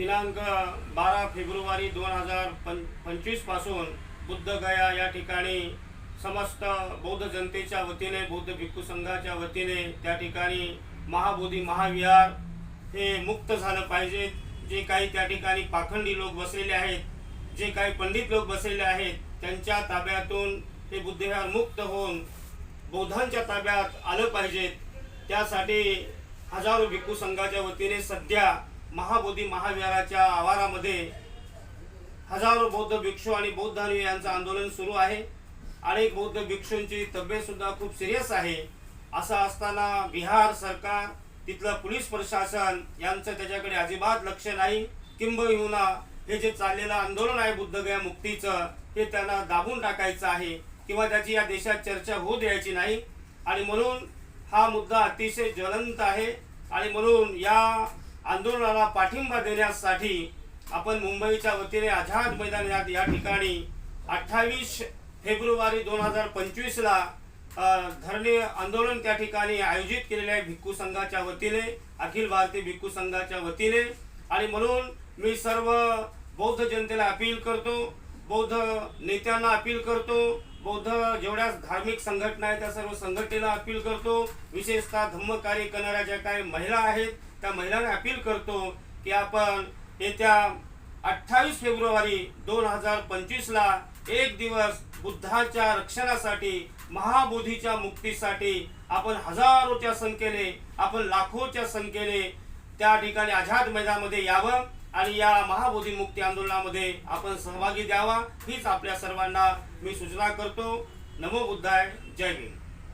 दिनांक बारा फेब्रुवारी दोन हजार पं पंचवीसपासून बुद्धगया या ठिकाणी समस्त बौद्ध जनतेच्या वतीने बौद्ध भिक्खू संघाच्या वतीने त्या ठिकाणी महाबोधी महाविहार हे मुक्त झालं पाहिजे. जे काही त्या ठिकाणी पाखंडी लोक बसलेले आहेत जे काही पंडित लोक बसलेले आहेत त्यांच्या ताब्यातून हे बुद्धविहार मुक्त होऊन बौद्धांच्या ताब्यात आलं पाहिजेत त्यासाठी हजारो भिक्खू संघाच्या वतीने सध्या महाबोधी महाविहाराच्या आवारामध्ये हजारो बौद्ध भिक्षू आणि बौद्ध धार्मिक यांचं आंदोलन सुरू आहे. अनेक बौद्ध भिक्षूंची तब्येतसुद्धा खूप सिरियस आहे. असं असताना बिहार सरकार तिथलं पोलीस प्रशासन यांचं त्याच्याकडे अजिबात लक्ष नाही. किंबहुना हे जे चाललेलं आंदोलन आहे बुद्धगया मुक्तीचं हे त्यांना दाबून टाकायचं आहे किंवा त्याची या देशात चर्चा होऊ द्यायची नाही. आणि म्हणून हा मुद्दा अतिशय ज्वलंत आहे. आणि म्हणून या आंदोलनाला पाठिंबा देण्यासाठी आपण मुंबईच्या वतीने आझाद मैदानात या ठिकाणी अठ्ठावीस फेब्रुवारी दोन हजार पंचवीसला धरणे आंदोलन त्या ठिकाणी आयोजित केलेले आहे भिक्खू संघाच्या वतीने अखिल भारतीय भिक्खू संघाच्या वतीने. आणि म्हणून मी सर्व बौद्ध जनतेला अपील करतो बौद्ध नेत्यांना अपील करतो बौद्ध जेवढ्या धार्मिक संघटना आहेत त्या सर्व संघटनेला अपील करतो. विशेषतः धम्म कार्य करणाऱ्या ज्या काही महिला आहेत त्या महिलांना अपील करतो की आपण येत्या अठ्ठावीस फेब्रुवारी दोन हजार पंचवीसला एक दिवस बुद्धाच्या रक्षणासाठी महाबोधीच्या मुक्तीसाठी आपण हजारोच्या संख्येने आपण लाखोच्या संख्येने त्या ठिकाणी आझाद मैदानामध्ये यावं आणि या महाबोधी मुक्ती आंदोलनामध्ये आपण सहभागी द्यावा हीच आपल्या सर्वांना मी सूचना करतो. नमो बुद्धाय. जय हिंद